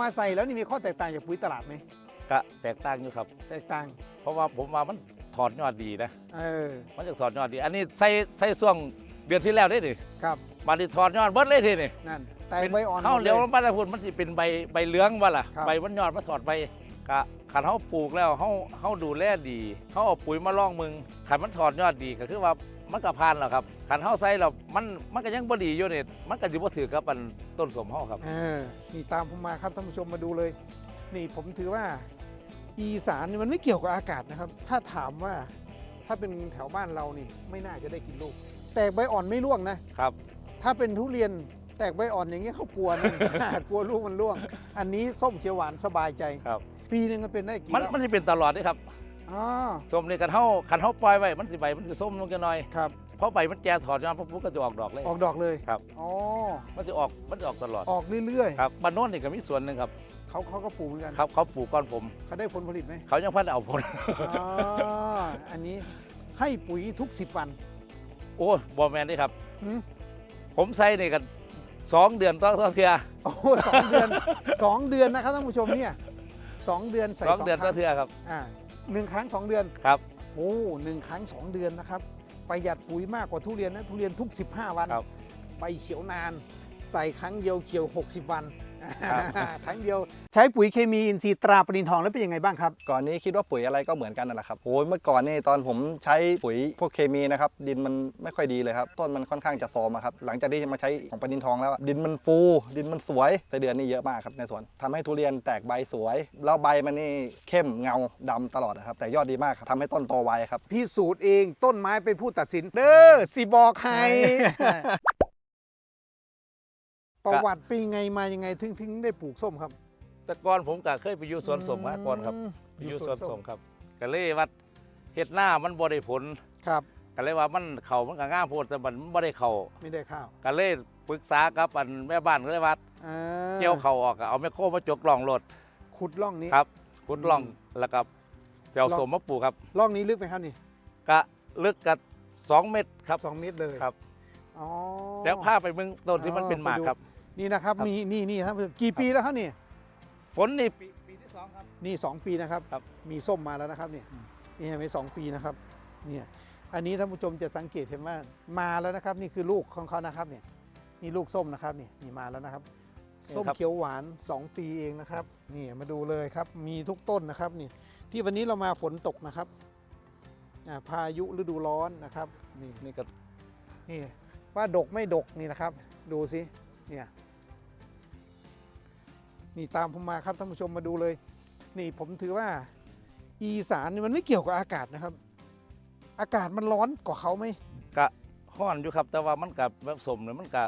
มาใส่แล้วนี่มีข้อแตกต่างจากปุ๋ยตลาดไหมก็แตกต่างอยู่ครับ แตกต่าง เพราะว่าผมว่ามันถอดยอดดีนะเออ มันจะถอดยอดดี อันนี้ใส่ใส่ช่วงเดือนที่แล้วได้ดิครับมาดิถอดยอดเบิดเลยทีนี่นั่นแตกใบอ่อนเฮาหมดเดี๋ยวมันบ้านพูดมันสิเป็นใบใบเหลืองว่าล่ะครับใบมันยอดมาถอดใบกะขันเฮาปลูกแล้วเฮาเฮาดูแลดีเฮาเอาปุ๋ยมาล่องมึงขันมันถอดยอดดีก็คือว่า มันก็ผ่านแล้วครับขันเฮาใส่แล้วมันมันก็ยังบ่ดีอยู่นี่มันก็สิบ่ถือกับอันต้นสมเฮาครับเออนี่ตามผมมาครับท่านผู้ชมมาดูเลย นี่ผมถือว่าอีสานนี่มันไม่เกี่ยวกับอากาศนะครับ ถ้าถามว่าถ้าเป็นแถวบ้านเรานี่ไม่น่าจะได้กินลูก แตกใบอ่อนไม่ร่วงนะ ครับ ถ้าเป็นทุเรียนแตกใบอ่อนอย่างเงี้ยเขากลัวนะ กลัวลูกมันร่วง อันนี้ส้มเขียวหวานสบายใจ ครับ ปีหนึงก็เป็นได้กี่มันรอบมันสิเป็นตลอดเด้ครับ อ๋อส้มนี่กันเฮาคันเฮาปล่อยไว้มันสิใบมันสิส้มลงจะหน่อยครับ เพราะใบมันแก่ถอดยอดปุ๊บก็จะออกดอกเลย ออกดอกเลยครับ อ๋อ มันจะออกมันจะออกตลอดออกเรื่อยครับบ้านโน้นนี่ก็มีส่วนหนึ่งครับๆเขาเขาก็ปลูกเหมือนกันครับเขาปลูกก้อนผม เขาได้ผลผลิตไหมเขายังพันเอาผล อ๋ออันนี้ให้ปุ๋ยทุก 10 วันโอ้บอแมนนี่ครับ หืมผมใส่นี่กันสองเดือนต้องต้องเทือโอ้โหสองเดือนสองเดือนนะครับท่านผู้ชมเนี่ยสองเดือนใส่สองเดือนคต้อรั้งเทือครับ อ่า หนึ่งครั้งสองเดือนครับ โอ้หนึ่งครั้งสองเดือนนะครับประหยัดปุ๋ยมากกว่าทุเรียนนะทุเรียนทุก 15 วันครับ ใบเขียวนาน ใส่ครั้งเดียวเขียว 60 วัน ครับครั้งเดียวใช้ปุ๋ยเคมีอินทรีย์ตราปรินทองแล้วเป็นยังไงบ้างครับ ก่อนนี้คิดว่าปุ๋ยอะไรก็เหมือนกันนั่นแหละครับโอ้ยเมื่อก่อนนี่ตอนผมใช้ปุ๋ยพวกเคมีนะครับดินมันไม่ค่อยดีเลยครับต้นมันค่อนข้างจะโซมอะครับหลังจากที่มาใช้ของปนินทองแล้วอะดินมันฟูดินมันสวยไส้เดือนนี่เยอะมากครับในสวนทำให้ทุเรียนแตกใบสวย แล้วใบมันนี่เข้มเงาดำตลอดนะครับแต่ยอดดีมากครับทำให้ต้นโตไวครับพิสูจน์เองต้นไม้เป็นผู้ตัดสิน เด้อสิบอกให้ ประวัติเป็นยังไงมายังไงถึงถึงได้ปลูกส้มครับ แต่ก่อนผมก็เคยไปอยู่สวนสมมาก่อนครับมไปอยู่สวนสมครับก็เลยว่าเฮ็ดหน้ามันบ่ได้ผลครับก็เลยว่ามันเข่ามันก็ง่ามโพดแต่มันบ่ได้เข่าไม่ได้ข้าวก็เลยปรึกษากับอันแม่บ้านก็เลยว่าอ่าเกี่ยวเข่าออกก็เอาแมคโครมาจกล่องรถขุดร่องนี้ ครับขุดล่องแล้วก็เจ้าล่องสมมาปลูกครับร่องนี้ลึกไหมครับนี่ก็ลึกกับสองเมตรครับ สองเมตรเลยครับ อ๋อแล้วพาไปเมืองต้นที่มันเป็นหมากครับ นี่นะครับครับ มีนี่นี่ครับกี่ปีแล้วครับนี่ฝนนี่ปีปีที่สองครับ นี่สองปีนะครับ ครับมีส้มมาแล้วนะครับเนี่ยนี่เห็นไหมสองปีนะครับเนี่ยอันนี้ท่านผู้ชมจะสังเกตเห็นว่ามาแล้วนะครับ นี่คือลูกของเขานะครับเนี่ยนี่ลูกส้มนะครับนี่นี่มาแล้วนะครับ ส้มเขียวหวาน 2 ปีเองนะครับนี่มาดูเลยครับมีทุกต้นนะครับนี่ที่วันนี้เรามาฝนตกนะครับอ่าพายุฤดูร้อนนะครับนี่นี่ก็นี่ ว่าดกไม่ดกนี่นะครับ ดูสิเนี่ยนี่ตามผมมาครับท่านผู้ชมมาดูเลย นี่ผมถือว่าอีสานนี่มันไม่เกี่ยวกับอากาศนะครับ อากาศมันร้อนกว่าเขาไหมกะห้อนอยู่ครับ แต่ว่ามันกับแบบสมเนี่ยมันกะ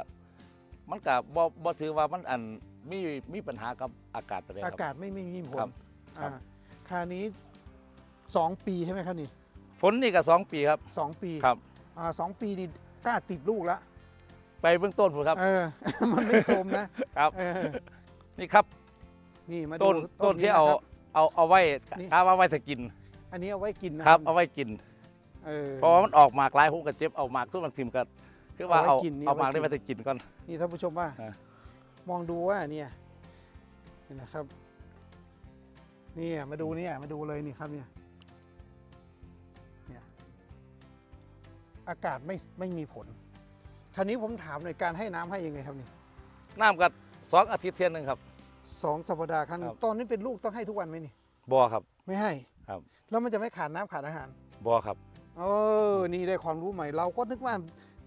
มันกะบ่บ่ถือว่ามันอันมีมีปัญหากับอากาศไปเลยคอารับกาศไม่ไม่มีผครัลบอ่าคราวนี้สองปีใช่ไหมครับนี่ฝนนี่ก็สองปีครับ สองปีครับ อ่าสองปีนี่ กล้าติดลูกแล้วไปเบื้องต้นผมครับ เออ มันไม่โสมนะครับ เออนี่ครับนี่มาดูต้นต้นที่เอาะครับ เอาเอาไว้นี่ถ้าว่าไว้ถ้ากินอันนี้เอาไว้กินนะครับ เอาไว้กิน เออ เพราะว่ามันออกหมากหลายผมก็เจ็บเอาหมากทุกมันทิมก็คือว่าเอาเอาไว้กินนี่เอาหมากเอาไว้ได้ไว้ถ้ากินก่อน นี่ท่านผู้ชมว่า อะ มองดูว่าเนี่ยนี่นะครับ เนี่ยมาดูเนี่ยมาดูเลยนี่ครับเนี่ยเนี่ย อากาศไม่ไม่มีผลคราวนี้ผมถามหน่อยการให้น้ำให้ยังไงครับนี่น้ำก็สองอาทิตย์เทียนหนึ่งครับ สองสัปดาห์ครั้งหนึ่งครับ ตอนนี้เป็นลูกต้องให้ทุกวันไหมนี่บ่อครับ ไม่ให้ครับ แล้วมันจะไม่ขาดน้ำขาดอาหารบ่อครับเออ นี่ได้ความรู้ใหม่ เราก็นึกว่า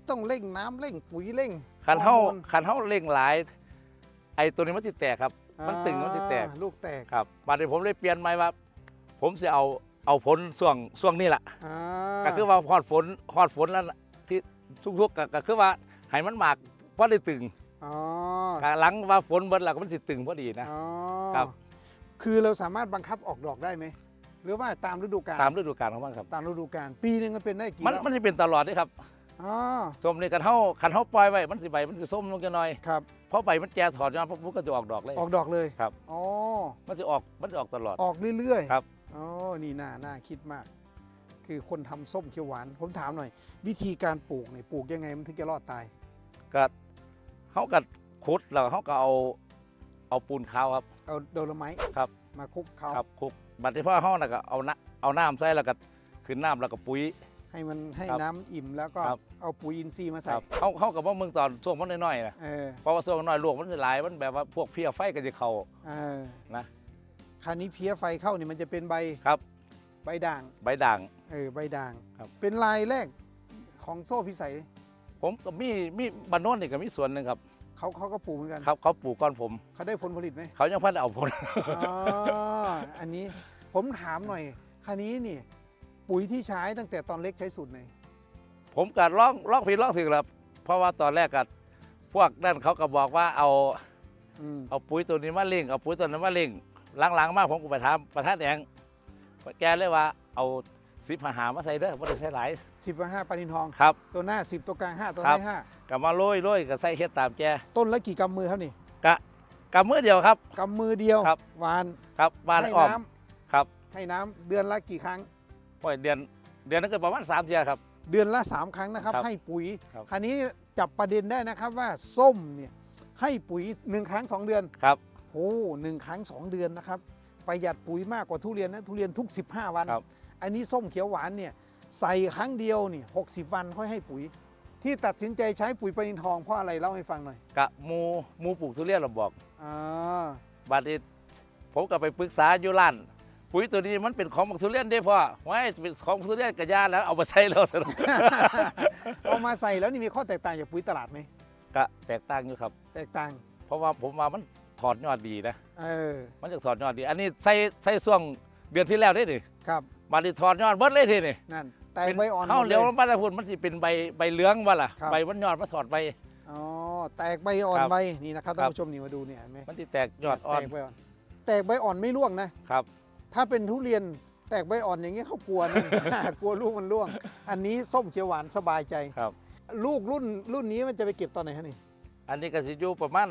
ต้องเร่งน้ำเร่งปุ๋ยเร่งขันเฮาฮอร์โมนขันเฮาเร่งหลาย ไอ้ตัวนี้มันติแตกครับ มันตึงมันสิแตก อ่าลูกแตก ครับบัดนี้ผมเลยเปลี่ยนใหม่ว่า ผมจะเอา เอาผลช่วงช่วงนี้แหละอ่าก็คือว่าฮอดฝนฮอดฝนแล้วที่ทุกๆก็ก็คือว่าให้มันหมากพอได้ตึงอ๋อก็หลังว่าฝนเบิดแล้วก็มันสิตึงพอดีนะ อ๋อครับ คือเราสามารถบังคับออกดอกได้ไหม หรือว่าตามฤดูกาลตามฤดูกาลของมันครับ ตามฤดูกาลปีหนึงมันเป็นได้กี่มันรอบมันจะเป็นตลอดนี่ครับอ๋อส้มนี่กันเฮาคันเฮาปล่อยไว้มันสิใบมันสิส้มลงจะหน่อยครับ เพราะใบมันแก่ถอดยอดปุ๊บมันก็จะออกดอกเลย ออกดอกเลยครับ อ๋อมันจะออกมันจะออกตลอด ออกเรื่อยๆครับ อ๋อ นี่น่าน่าคิดมาก คือคนทำส้มเขียวหวาน ผมถามหน่อย วิธีการปลูกเนี่ยปลูกยังไงมันถึงจะรอดตายก็เฮาก็ขุดแล้วเฮาก็เอาเอาปูนขาวครับ เอาโดโลไมต์ครับ มาคลุกเขาครับคลุกบัดที่พ่อเฮาน่ะก็เอาน้ำเอาน้ำใส่แล้วก็ขึ้นน้ำแล้วก็ปุ๋ย ให้มันให้ครับน้ำอิ่มแล้วก็ครับ เอาปุ๋ยอินทรีย์มาคใส่ รับเฮาเฮาก็บ่มึงตอนช่วงมันน้อยๆนะเออเพราะว่าช่วงน้อยลวกมันสิหลายมันแบบว่าพวกเพี้ยไฟก็จะเข้า เออนะ คราวนี้เพี้ยไฟเข้านี่มันจะเป็นใบครับ ใบด่าง ใบด่าง เออใบด่าง ครับ เป็นลายแรกของโซ่พิสัยผมก็มีมีบ้านโน้นนี่ก็มีส่วนหนึงครับเขาเขาก็ปลูกเหมือนกันครับเขาปลูกก่อนผม เขาได้ผลผลิตไหมเขายังพันเอาผล อ๋ออันนี้ผมถามหน่อยคราวนี้นี่ ปุ๋ยที่ใช้ตั้งแต่ตอนเล็กใช้สูตรไหนผมก็ร้องร้องผิดร้องถูกแล้วเพราะว่าตอนแรกก็พวกนั่นเขาก็บอกว่าเอาอืมเอาปุ๋ยตัวนี้มาเล่งเอาปุ๋ยตัวนั้นมาเล่ง หลังๆ มาผมก็ไปถามประธานแดงแกเลยว่าเอาสิบหาหามาใส่เด้อไม่ได้ใส่หลายสิบห้าปานินทอง ครับ ตัวหน้าสิบตัวกลางห้าตัวครัท้าบยห้าก็มาโรยโรยก็ใส่เฮ็ดตามแกต้นละกี่กำมือครับนี่กะกำมือเดียวครับ กำมือเดียวครับ หวานครับบ้านให้อ้อมน้ครับำให้น้ำเดือนละกี่ครั้ง โอ้ยเดือนเดือนนึงก็ประมาณสามเทียครับ เดือนละสามครั้งนะครับ ครับให้ปุ๋ยครับ คราวนี้จับประเด็นได้นะครับว่าส้มเนี่ยให้ปุ๋ยหนึ่งครั้งสองเดือน ครับ โอ้หนึ่งครั้งสองเดือนนะครับ ประหยัดปุ๋ยมากกว่าทุเรียนนะทุเรียนทุก 15 วัน ครับ อันนี้ส้มเขียวหวานเนี่ยใส่ครั้งเดียวนี่หกวันค่อยให้ปุ๋ย ที่ตัดสินใจใช้ปุ๋ยปนินทองเพราะอะไรเล่าให้ฟังหน่อยกะหมูหมูปลูกทุเรียนเราบอกอ่าบัดนี้ผมก็ไปปรึกษาอยู่ร้านปุ๋ยตัวนี้มันเป็นของบักทุเรียนได้พ่อไว้เป็นของบักทุเรียนกระยาแล้วเอามาใส่แล้วสนุกเอามาใส่แล้วนี่มีข้อแตกต่างจากปุ๋ยตลาดไหมก็แตกต่างอยู่ครับ แตกต่างเพราะว่าผมว่ามัน ถอดยอดดีนะเออมันจะถอดยอดดี อันนี้ใส่ใส่ช่วงเดือนที่แล้วได้ดิครับบัดนี้ถอดยอดเบิดเลยทีนี่นั่นแตกใบอ่อนเข้าหมดเลี้ยวลงมาแต่พุ่นมันสิเป็นใบใบเหลืองว่าล่ะครับใบมันยอดมันถอดใบอ๋อแตกใบอ่อนครับใบนี่นะครับท่าครันบผู้ชมนี่มาดูเนี่ยเห็นไหมมันสิแตกยอดอ่อนแตกใบอ่อน แตกใบอ่อนไม่ร่วงนะครับ ถ้าเป็นทุเรียนแตกใบอ่อนอย่างเงี้ยเขากลัวนะกลัวลูกมันร่วง อันนี้ส้มเขียวหวานสบายใจครับ ลูกรุ่นรุ่นนี้มันจะไปเก็บตอนไหนฮะนี่ อันนี้ก็สิอยู่ประมาณ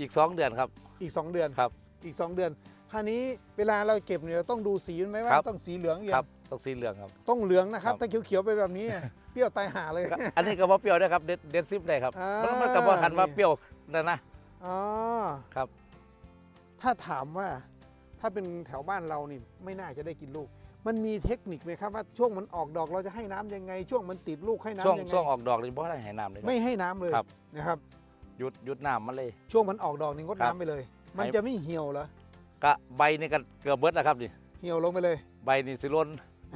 อีกสองเดือนครับ อีก 2 เดือนครับ อีก 2 เดือนคราวนี้เวลาเราเก็บเนี่ยเราต้องดูสีมันไหมว่าครับต้องสีเหลืองอย่างครับต้องสีเหลืองครับ ต้องเหลืองนะครับครับถ้าเขียวๆไปแบบนี้เปรี้ยวตายหาเลยก็อันนี้ก็บ่เปรี้ยวได้ครับเด็ดเด็ดซิปได้ครับอ่ามันมันก็บ่ทันว่าเปรี้ยวนั่นนะอ๋อครับ ถ้าถามว่าถ้าเป็นแถวบ้านเรานี่ไม่น่าจะได้กินลูก มันมีเทคนิคไหมครับว่าช่วงมันออกดอกเราจะให้น้ำยังไง ช่วงมันติดลูกให้ช่วงน้ำยังไงช่วงออกดอกนี่บ่ได้ให้น้ำเลยครับไม่ให้น้ำเลยครับนะครับ หยุดหยุดน้ำมันเลย ช่วงมันออกดอกนี่งดครับน้ำไปเลย มันให้จะไม่เหี่ยวเหรอก็ใบนี่ก็เกือบเบิดแล้วครับนี่เหี่ยวลงไปเลย ใบนี่สิล้น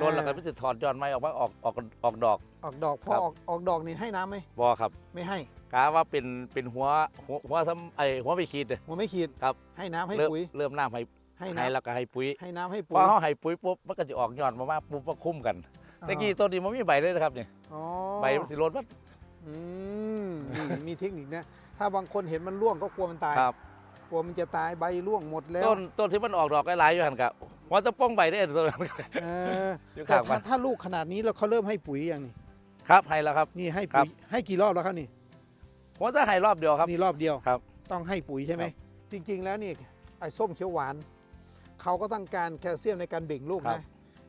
ล้นแล้วก็อ่ามันสิถอดยอดไม้ออกมาออกออกออกดอก ออกดอกพอครับออกออกดอกนี่ให้น้ำไหมบ่ครับ ไม่ให้กาว่าเป็นเป็นหัวหัวหัวทำไอหัวไปขีดเด้อมันไม่ขีดครับ ให้น้ำให้เริ่มปุ๋ยเริ่มน้ำให้ให้ให้น้ำแล้วก็ให้ปุ๋ย ให้น้ำให้พปุ๋อยเฮาให้ปุ๋ยปุ๊บมันก็จะออกยอดมามาปุ๊บมาคุ้มกันอ่าตะกี้ต้นนี้มันมีใบเลยนะครับนี่อ๋อใบมันสิล้นหมดอืมนี่มีเทคนิคนะ ถ้าบางคนเห็นมันร่วงก็กลัวมันตายครับกลัวมันจะตายใบร่วงหมดแล้วต้นต้นที่มันออกดอกหลายๆอยู่หั่นก็หัวจะป้องใบได้ต้นนั้นเอออยู่แต่ข้างถ้าบ้าน ถ้าลูกขนาดนี้แล้วเขาเริ่มให้ปุ๋ยอย่างนี้ครับให้แล้วครับ นี่ให้ครัปุ๋บยให้กี่รอบแล้วครับนี่หัวจะให้รอบเดียวครับ นี่รอบเดียวครับ ต้องให้ปุ๋ยใช่ไหมครับจริง ๆ แล้วนี่ไอ้ส้มเขียวหวานเขาก็ต้องการแคลเซียมในการเบ่งลูกครับนะ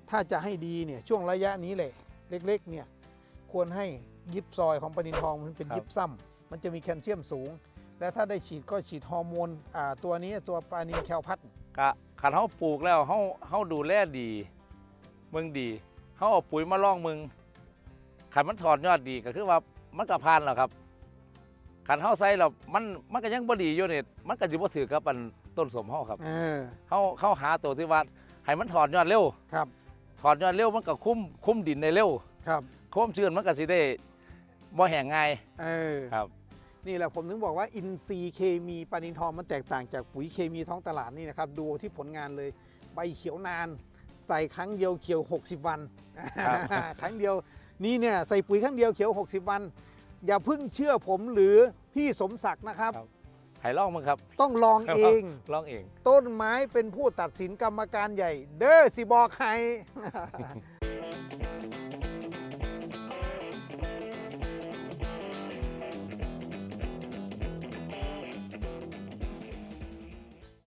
ถ้าจะให้ดีเนี่ยช่วงระยะนี้แหละ เล็ก ๆ เนี่ยควรให้ยิบซอยของปนินทองมันเป็นยิบซ้ำ มันจะมีแคลเซียมสูง และถ้าได้ฉีดก็ฉีดฮอร์โมนอ่าตัวนี้ตัวปานินแคลพัดก็คันเฮาปลูกแล้วเฮาเฮาดูแลดีเมืองดีเฮาเอาปุ๋ยมาล่องมึงคันมันถอดยอดดีก็คือว่ามันก็ผ่านแล้วครับคันเฮาใส่แล้วมันมันก็ยังบ่ดีอยู่นี่มันก็สิบ่ถือกับอันต้นสมเฮาครับเออเฮาเฮาหาตัวที่ว่าให้มันถอดยอดเร็ว ครับถอดยอดเร็วมันก็คุ้มคุ้มดินได้เร็วครับความชื้นมันก็สิได้บ่แห้งง่ายเออ ครับ นี่แหละผมถึงบอกว่าอินทรีย์เคมีปานินทองมันแตกต่างจากปุ๋ยเคมีท้องตลาดนี่นะครับดูที่ผลงานเลยใบเขียวนาน ใส่ครั้งเดียวเขียว 60 วันครับครั้งเดียวนี่เนี่ยใส่ปุ๋ยครั้งเดียวเขียว 60 วัน อย่าเพิ่งเชื่อผมหรือพี่สมศักดิ์นะครับให้ลองมึงครับ ต้องลองเองลองเอง ต้นไม้เป็นผู้ตัดสินกรรมการใหญ่ เด้อสิบอกใคร